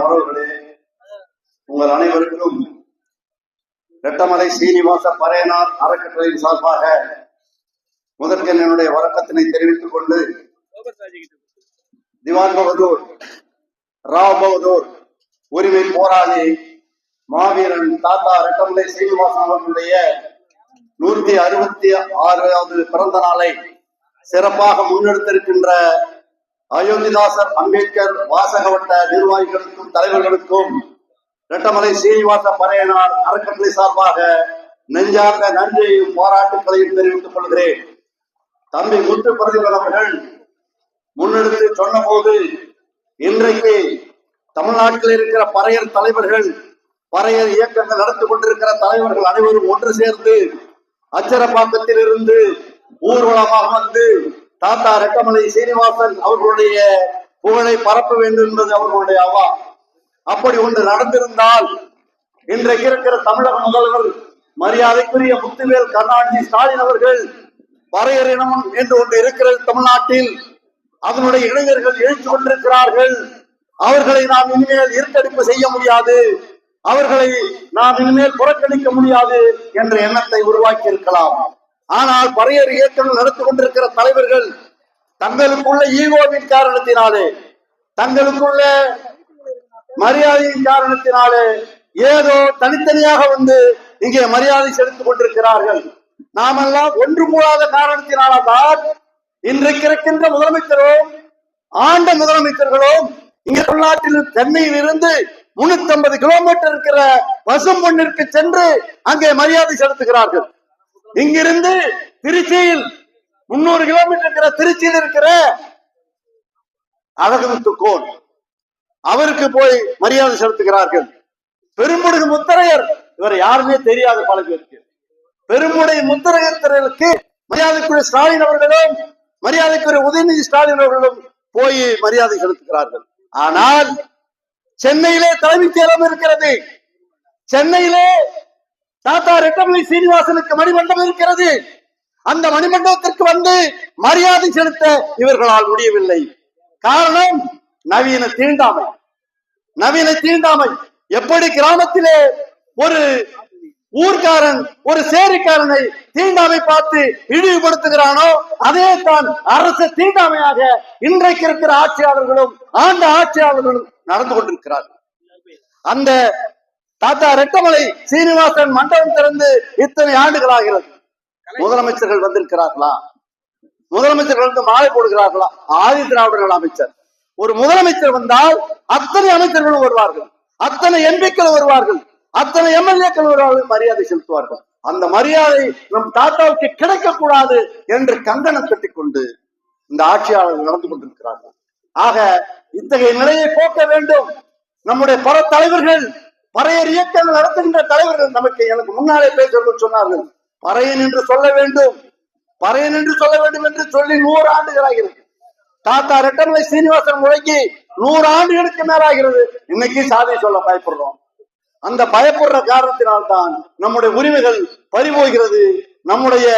உறவுகளே உங்கள் அனைவருக்கும் ரெட்டமலை சீனிவாச பறையனார் அறக்கட்டளையின் சார்பாக முதற்கு என்னுடைய வணக்கத்தினை தெரிவித்துக் கொண்டு திவான் பகதூர் ராவ் பகதூர் உரிமை போராளி மாவீரன் தாத்தா ரெட்டமலை சீனிவாசன் அவர்களுடைய நூத்தி அறுபத்தி ஆறாவது பிறந்த நாளை சிறப்பாக முன்னெடுத்திருக்கின்ற அயோத்திதாசர் அம்பேத்கர் வாசகவட்ட நிர்வாகிகளுக்கும் தலைவர்களுக்கும் இரட்டமலை சீனிவாச பறையனார் அறக்கட்டளை சார்பாக நெஞ்சார்ந்த நன்றியையும் பாராட்டுகளையும் தெரிவித்துக் கொள்கிறேன். தம்பி முத்து பிரதிபல் அவர்கள் முன்னெடுத்து சொன்னபோது இன்றைக்கு தமிழ்நாட்டில் இருக்கிற பறையர் தலைவர்கள் பறையர் இயக்கங்கள் நடத்தி கொண்டிருக்கிற தலைவர்கள் அனைவரும் ஒன்று சேர்ந்து அச்சரப்பாக்கத்தில் இருந்து ஊர்வலமாக வந்து தாத்தா ரெட்டமலை சீனிவாசன் அவர்களுடைய புகழை பரப்ப வேண்டும் என்பது அவர்களுடைய அவா அப்படி ஒன்று நடந்திருந்தால் இன்றைக்கு இருக்கிற தமிழக முதல்வர் மரியாதைக்குரிய முத்துவேல் கருணாநிதி ஸ்டாலின் அவர்கள் பறையர் இனம் என்று ஒன்று இருக்கிறது தமிழ்நாட்டில். அதனுடைய இளைஞர்கள் எழுத்து கொண்டிருக்கிறார்கள். அவர்களை நாம் இனிமேல் இருட்டடிப்பு செய்ய முடியாது. அவர்களை நாம் இனிமேல் புறக்கணிக்க முடியாது என்ற எண்ணத்தை உருவாக்கி இருக்கலாம் ஆனால் பறையர் இயக்கம் நடத்தி கொண்டிருக்கிற தலைவர்கள் தங்களுக்குள்ள ஈகோவின் காரணத்தினாலே தங்களுக்குள்ள மரியாதையின் காரணத்தினாலே ஏதோ தனித்தனியாக வந்து இங்கே மரியாதை செலுத்திக் கொண்டிருக்கிறார்கள். நாமெல்லாம் ஒன்று கூடாத காரணத்தினால்தான் இன்றைக்கு இருக்கின்ற முதலமைச்சரோ ஆண்ட முதலமைச்சர்களும் இங்க உள்நாட்டில் சென்னையில் இருந்து முன்னூத்தி ஐம்பது கிலோமீட்டர் இருக்கிற பசும் பொண்ணிற்கு சென்று அங்கே மரியாதை செலுத்துகிறார்கள். இங்கிருந்து திருச்சியில் முன்னூறு கிலோமீட்டர் இருக்கிற திருச்சியில் இருக்கிற அழகுமுத்து கோன். அவருக்கு போய் மரியாதை செலுத்துகிறார்கள். பெருமுடுகு முத்தரையர் இவர் யாருமே தெரியாத பல பேருக்கு. பெருமுடை முத்தரையர்களுக்கு மரியாதைக்குரிய ஸ்டாலின் அவர்களும் மரியாதைக்குரிய உதயநிதி ஸ்டாலின் அவர்களும் போய் மரியாதை செலுத்துகிறார்கள். ஆனால் சென்னையிலே தலைமைச் செயலம் இருக்கிறது. சென்னையிலே தாத்தா ரெட்டமலை சீனிவாசனுக்கு மணிமண்டபம் இருக்கிறது. அந்த மணிமண்டபத்திற்கு வந்து மரியாதை செலுத்த இவர்களால் முடியவில்லை. காரணம் நவீன தீண்டாமை. நவீன தீண்டாமை. எப்படி கிராமத்திலே ஒரு ஊர்க்காரன் ஒரு சேரிக்காரனை தீண்டாமை பார்த்து இழிவுபடுத்துகிறானோ அதே தான் அரசு தீண்டாமையாக இன்றைக்கு இருக்கிற ஆட்சியாளர்களும் ஆண்ட ஆட்சியாளர்களும் நடந்து கொண்டிருக்கிறார்கள். அந்த தாத்தா ரெட்டமலை சீனிவாசன் மண்டபம் திறந்து இத்தனை ஆண்டுகளாகிறது. முதலமைச்சர்கள் வந்திருக்கிறார்களா? முதலமைச்சர்கள் வந்து மாலை போடுகிறார்களா? ஆதி திராவிடர்கள் அமைச்சர். ஒரு முதலமைச்சர் வந்தால் அத்தனை அமைச்சர்களும் வருவார்கள். அத்தனை எம்பிக்கள் வருவார்கள். அத்தனை எம்எல்ஏக்கள் வருவார்கள். மரியாதை செலுத்துவார்கள். அந்த மரியாதை நம் தாத்தாவுக்கு கிடைக்கக்கூடாது என்று கங்கணம் கட்டிக்கொண்டு இந்த ஆட்சியாளர்கள் நடந்து கொண்டிருக்கிறார்கள். ஆக இத்தகைய நிலையை போக்க வேண்டும். நம்முடைய பல தலைவர்கள் பறையர் இயக்கங்கள் நடத்துகின்ற தலைவர்கள் நமக்கு எனக்கு முன்னாலே சொல்ல சொன்னார்கள். பறையன் என்று சொல்ல வேண்டும். பறையன் என்று சொல்ல வேண்டும் என்று சொல்லி நூறு ஆண்டுகள் ஆகிறது தாத்தா ரெட்டமலை சீனிவாசன் முழங்கி நூறு ஆண்டுகளுக்கு மேலாகிறது. இன்னைக்கு சாதி சொல்ல பயப்படுறோம். அந்த பயப்படுற காரணத்தினால்தான் நம்முடைய உரிமைகள் பறிபோகிறது. நம்முடைய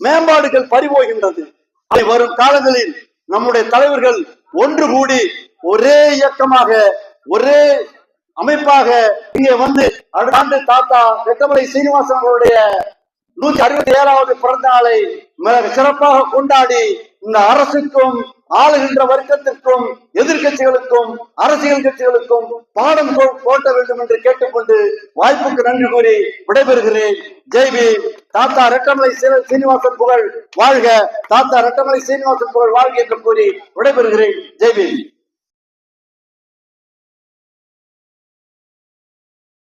மேம்பாடுகள் பறிபோகின்றது. அதை வரும் காலங்களில் நம்முடைய தலைவர்கள் ஒன்று கூடி ஒரே இயக்கமாக ஒரே அமைப்பாக இங்கே வந்து அடுத்த ஆண்டு தாத்தா வெட்டமலை சீனிவாசன் அவருடைய நூத்தி அறுபத்தி ஏழாவது பிறந்த நாளை மிக சிறப்பாக கொண்டாடி இந்த அரசுக்கும் ஆளுகின்ற வர்க்கத்திற்கும் எதிர்கட்சிகளுக்கும் அரசியல் கட்சிகளுக்கும் பாடம் போட்ட வேண்டும் என்று கேட்டுக்கொண்டு வாய்ப்புக்கு நன்றி கூறி விடைபெறுகிறேன். ஜெய்பி தாத்தா ரெட்டமலை சீனிவாசன் புகழ் வாழ்க. தாத்தா ரெட்டமலை சீனிவாசன் புகழ் வாழ்க என்று கூறி விடைபெறுகிறேன். ஜெய்பி